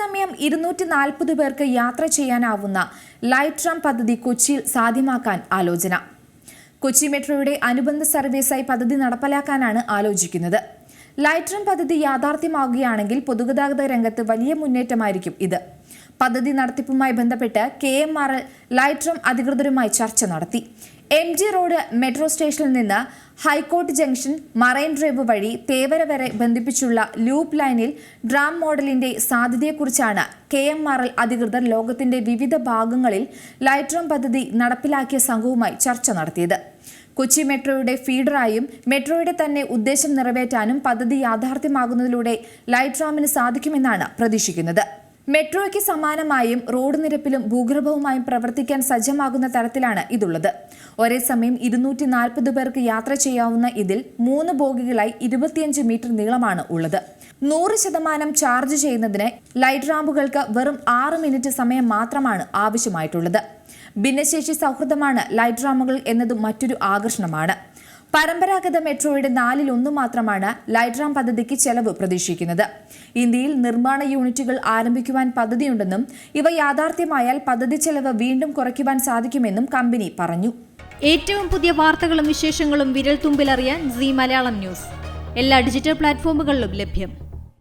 സമയം ഇരുന്നൂറ്റി നാൽപ്പത് പേർക്ക് യാത്ര ചെയ്യാനാവുന്ന ലൈറ്റ് ട്രാം പദ്ധതി കൊച്ചിയിൽ സാധ്യമാക്കാൻ ആലോചന. കൊച്ചി മെട്രോയുടെ അനുബന്ധ സർവീസായി പദ്ധതി നടപ്പിലാക്കാനാണ് ആലോചിക്കുന്നത്. ലൈറ്റ് ട്രാം പദ്ധതി യാഥാർത്ഥ്യമാകുകയാണെങ്കിൽ പൊതുഗതാഗത രംഗത്ത് വലിയ മുന്നേറ്റമായിരിക്കും ഇത്. പദ്ധതി നടത്തിപ്പുമായി ബന്ധപ്പെട്ട് K M R L light tram അധികൃതരുമായി ചർച്ച നടത്തി. എം ജി റോഡ് മെട്രോ സ്റ്റേഷനിൽ നിന്ന് ഹൈക്കോർട്ട് ജംഗ്ഷൻ മറൈൻ ഡ്രൈവ് വഴി തേവര വരെ ബന്ധിപ്പിച്ചുള്ള ലൂപ്പ് ലൈനിൽ ഡ്രാം മോഡലിന്റെ സാധ്യതയെക്കുറിച്ചാണ് കെ എം ആർ എൽ അധികൃതർ ലോകത്തിന്റെ വിവിധ ഭാഗങ്ങളിൽ റം പദ്ധതി നടപ്പിലാക്കിയ സംഘവുമായി ചർച്ച നടത്തിയത്. കൊച്ചി മെട്രോയുടെ ഫീഡറായും മെട്രോയുടെ തന്നെ ഉദ്ദേശം നിറവേറ്റാനും പദ്ധതി യാഥാർത്ഥ്യമാകുന്നതിലൂടെ ലൈറ്റ് റാമിന് സാധിക്കുമെന്നാണ് പ്രതീക്ഷിക്കുന്നത്. മെട്രോയ്ക്ക് സമാനമായും റോഡ് നിരപ്പിലും ഭൂഗർഭവുമായും പ്രവർത്തിക്കാൻ സജ്ജമാകുന്ന തരത്തിലാണ് ഇതുള്ളത്. ഒരേ സമയം ഇരുന്നൂറ്റി നാൽപ്പത് പേർക്ക് യാത്ര ചെയ്യാവുന്ന ഇതിൽ മൂന്ന് ബോഗികളായി ഇരുപത്തിയഞ്ച് മീറ്റർ നീളമാണ് ഉള്ളത്. നൂറ് ശതമാനം ചാർജ് ചെയ്യുന്നതിന് ലൈറ്റ് റാമ്പുകൾക്ക് വെറും ആറ് മിനിറ്റ് സമയം മാത്രമാണ് ആവശ്യമായിട്ടുള്ളത്. ഭിന്നശേഷി സൗഹൃദമാണ് ലൈറ്റ് റാമുകൾ എന്നതും മറ്റൊരു ആകർഷണമാണ്. പരമ്പരാഗത മെട്രോയുടെ നാലിൽ ഒന്ന് മാത്രമാണ് ലൈറ്റ് റാം പദ്ധതിക്ക് ചെലവ് പ്രതീക്ഷിക്കുന്നത്. ഇന്ത്യയിൽ നിർമ്മാണ യൂണിറ്റുകൾ ആരംഭിക്കുവാൻ പദ്ധതിയുണ്ടെന്നും ഇവ യാഥാർത്ഥ്യമായാൽ പദ്ധതി ചെലവ് വീണ്ടും കുറയ്ക്കുവാൻ സാധിക്കുമെന്നും കമ്പനി പറഞ്ഞു. ഏറ്റവും പുതിയ വാർത്തകളും വിശേഷങ്ങളും വിരൽ തുമ്പിലറിയാൻ സി മലയാളം ന്യൂസ്. എല്ലാ ഡിജിറ്റൽ പ്ലാറ്റ്ഫോമുകളിലും ലഭ്യം.